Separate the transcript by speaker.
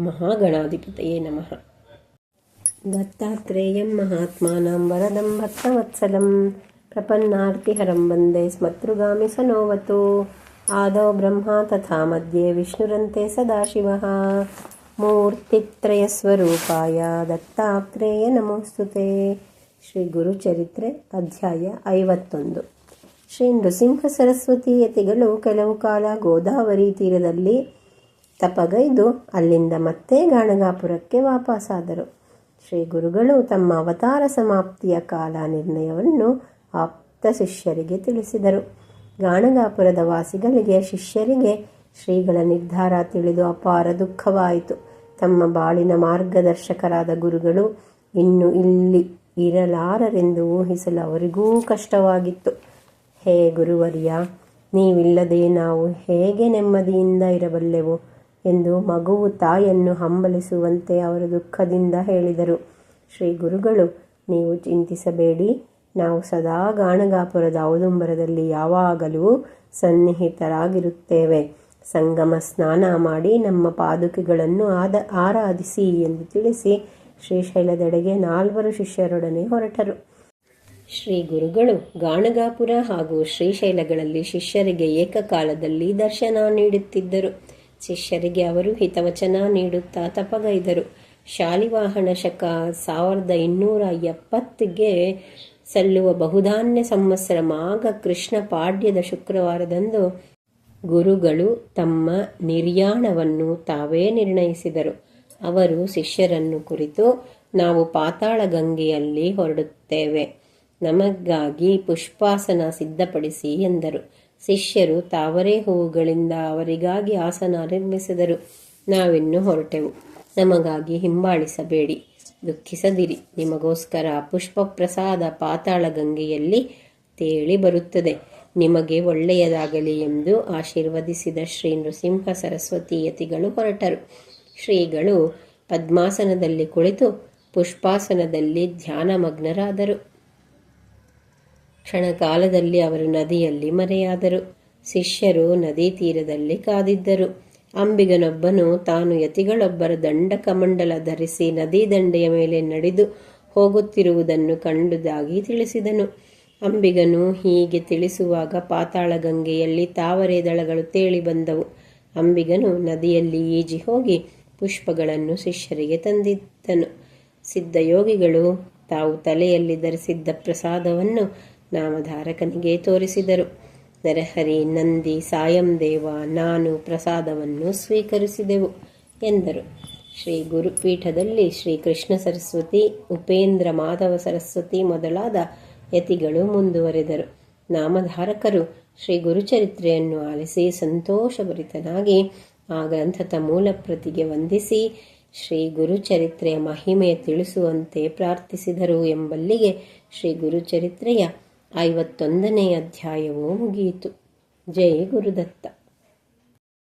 Speaker 1: ಮಹಾಗಣಾಧಿಪತಯೇ ನಮಃ. ದತ್ತಾತ್ರೇಯಂ ಮಹಾತ್ಮಾನಂ ವರದಂ ಭಕ್ತವತ್ಸಲಂ ಪ್ರಪನ್ನಾರ್ತಿಹರಂ ವಂದೇ ಸ್ಮತೃಗಾಮಿ ಸನೋವತು. ಆದೌ ಬ್ರಹ್ಮ ತಥಾ ಮಧ್ಯೆ ವಿಷ್ಣುರಂತೆ ಸದಾಶಿವಃ. ಮೂರ್ತಿತ್ರಯಸ್ವರೂಪಾಯ ದತ್ತಾತ್ರೇಯ ನಮೋಸ್ತುತೆ. ಶ್ರೀ ಗುರುಚರಿತ್ರೆ ಅಧ್ಯಾಯ ಐವತ್ತೊಂದು. ಶ್ರೀ ನೃಸಿಂಹ ಸರಸ್ವತಿಯತಿಗಳು ಕೆಲವು ಕಾಲ ಗೋದಾವರಿ ತೀರದಲ್ಲಿ ತಪಗೈದು ಅಲ್ಲಿಂದ ಮತ್ತೆ ಗಾಣಗಾಪುರಕ್ಕೆ ವಾಪಸ್ಸಾದರು ಶ್ರೀ ಗುರುಗಳು ತಮ್ಮ ಅವತಾರ ಸಮಾಪ್ತಿಯ ಕಾಲ ನಿರ್ಣಯವನ್ನು ಆಪ್ತ ಶಿಷ್ಯರಿಗೆ ತಿಳಿಸಿದರು. ಗಾಣಗಾಪುರದ ವಾಸಿಗಳಿಗೆ ಶಿಷ್ಯರಿಗೆ ಶ್ರೀಗಳ ನಿರ್ಧಾರ ತಿಳಿದು ಅಪಾರ ದುಃಖವಾಯಿತು. ತಮ್ಮ ಬಾಳಿನ ಮಾರ್ಗದರ್ಶಕರಾದ ಗುರುಗಳು ಇನ್ನು ಇಲ್ಲಿ ಇರಲಾರರೆಂದು ಊಹಿಸಲು ಅವರಿಗೂ ಕಷ್ಟವಾಗಿತ್ತು. ಹೇ ಗುರುವರ್ಯ, ನೀವಿಲ್ಲದೆ ನಾವು ಹೇಗೆ ನೆಮ್ಮದಿಯಿಂದ ಇರಬಲ್ಲೆವು? ಎಂದು ಮಗುವು ತಾಯನ್ನು ಹಂಬಲಿಸುವಂತೆ ಅವರು ದುಃಖದಿಂದ ಹೇಳಿದರು. ಶ್ರೀ ಗುರುಗಳು, ನೀವು ಚಿಂತಿಸಬೇಡಿ. ನಾವು ಸದಾ ಗಾಣಗಾಪುರದ ಔದುಂಬರದಲ್ಲಿ ಯಾವಾಗಲೂ ಸನ್ನಿಹಿತರಾಗಿರುತ್ತೇವೆ. ಸಂಗಮ ಸ್ನಾನ ಮಾಡಿ ನಮ್ಮ ಪಾದುಕೆಗಳನ್ನು ಆದ, ಆರಾಧಿಸಿ ಎಂದು ತಿಳಿಸಿ ಶ್ರೀಶೈಲದೆಡೆಗೆ ನಾಲ್ವರು ಶಿಷ್ಯರೊಡನೆ ಹೊರಟರು. ಶ್ರೀ ಗುರುಗಳು, ಗಾಣಗಾಪುರ ಹಾಗೂ ಶ್ರೀಶೈಲಗಳಲ್ಲಿ ಶಿಷ್ಯರಿಗೆ ಏಕಕಾಲದಲ್ಲಿ ದರ್ಶನ ನೀಡುತ್ತಿದ್ದರು. ಶಿಷ್ಯರಿಗೆ ಅವರು ಹಿತವಚನ ನೀಡುತ್ತಾ ತಪಗೈದರು. ಶಾಲಿವಾಹನ ಶಕ ಸಾವಿರದ ಇನ್ನೂರ ಎಪ್ಪತ್ತಿಗೆ ಸಲ್ಲುವ ಬಹುಧಾನ್ಯ ಸಂವತ್ಸರ ಮಾಘ ಕೃಷ್ಣ ಪಾಡ್ಯದ ಶುಕ್ರವಾರದಂದು ಗುರುಗಳು ತಮ್ಮ ನಿರ್ಯಾಣವನ್ನು ತಾವೇ ನಿರ್ಣಯಿಸಿದರು. ಅವರು ಶಿಷ್ಯರನ್ನು ಕುರಿತು, ನಾವು ಪಾತಾಳ ಗಂಗೆಯಲ್ಲಿ ಹೊರಡುತ್ತೇವೆ. ನಮಗಾಗಿ ಪುಷ್ಪಾಸನ ಸಿದ್ಧಪಡಿಸಿ ಎಂದರು. ಶಿಷ್ಯರು ತಾವರೆ ಹೂವುಗಳಿಂದ ಅವರಿಗಾಗಿ ಆಸನ ನಿರ್ಮಿಸಿದರು. ನಾವಿನ್ನು ಹೊರಟೆವು. ನಮಗಾಗಿ ಹಿಂಬಾಳಿಸಬೇಡಿ ದುಃಖಿಸದಿರಿ. ನಿಮಗೋಸ್ಕರ ಪುಷ್ಪ ಪ್ರಸಾದ ಪಾತಾಳ ಗಂಗೆಯಲ್ಲಿ ತೇಳಿ ಬರುತ್ತದೆ. ನಿಮಗೆ ಒಳ್ಳೆಯದಾಗಲಿ ಎಂದು ಆಶೀರ್ವದಿಸಿದ ಶ್ರೀ ನೃಸಿಂಹ ಸರಸ್ವತಿ ಯತಿಗಳು ಹೊರಟರು. ಶ್ರೀಗಳು ಪದ್ಮಾಸನದಲ್ಲಿ ಕುಳಿತು ಪುಷ್ಪಾಸನದಲ್ಲಿ ಧ್ಯಾನಮಗ್ನರಾದರು. ಕ್ಷಣಕಾಲದಲ್ಲಿ ಅವರು ನದಿಯಲ್ಲಿ ಮರೆಯಾದರು. ಶಿಷ್ಯರು ನದಿ ತೀರದಲ್ಲಿ ಕಾದಿದ್ದರು. ಅಂಬಿಗನೊಬ್ಬನು ತಾನು ಯತಿಗಳೊಬ್ಬರ ದಂಡ ಕಮಂಡಲ ಧರಿಸಿ ನದಿ ದಂಡೆಯ ಮೇಲೆ ನಡೆದು ಹೋಗುತ್ತಿರುವುದನ್ನು ಕಂಡುದಾಗಿ ತಿಳಿಸಿದನು. ಅಂಬಿಗನು ಹೀಗೆ ತಿಳಿಸುವಾಗ ಪಾತಾಳ ಗಂಗೆಯಲ್ಲಿ ತಾವರೆ ದಳಗಳು ತೇಳಿ ಬಂದವು. ಅಂಬಿಗನು ನದಿಯಲ್ಲಿ ಈಜಿ ಹೋಗಿ ಪುಷ್ಪಗಳನ್ನು ಶಿಷ್ಯರಿಗೆ ತಂದಿದ್ದನು. ಸಿದ್ಧಯೋಗಿಗಳು ತಾವು ತಲೆಯಲ್ಲಿ ಧರಿಸಿದ್ದ ಪ್ರಸಾದವನ್ನು ನಾಮಧಾರಕನಿಗೆ ತೋರಿಸಿದರು. ನರಹರಿ, ನಂದಿ, ಸಾಯಂ ದೇವ, ನಾನು ಪ್ರಸಾದವನ್ನು ಸ್ವೀಕರಿಸಿದೆವು ಎಂದರು. ಶ್ರೀ ಗುರುಪೀಠದಲ್ಲಿ ಶ್ರೀ ಕೃಷ್ಣ ಸರಸ್ವತಿ, ಉಪೇಂದ್ರ ಮಾಧವ ಸರಸ್ವತಿ ಮೊದಲಾದ ಯತಿಗಳು ಮುಂದುವರೆದರು. ನಾಮಧಾರಕರು ಶ್ರೀ ಗುರುಚರಿತ್ರೆಯನ್ನು ಆಲಿಸಿ ಸಂತೋಷಭರಿತನಾಗಿ ಆ ಗ್ರಂಥದ ಮೂಲ ಪ್ರತಿಗೆ ವಂದಿಸಿ ಶ್ರೀ ಗುರುಚರಿತ್ರೆಯ ಮಹಿಮೆ ತಿಳಿಸುವಂತೆ ಪ್ರಾರ್ಥಿಸಿದರು ಎಂಬಲ್ಲಿಗೆ ಶ್ರೀ ಗುರುಚರಿತ್ರೆಯ ಐವತ್ತೊಂದನೇ ಅಧ್ಯಾಯವೂ ಮುಗಿಯಿತು. ಜೈ ಗುರುದತ್ತ.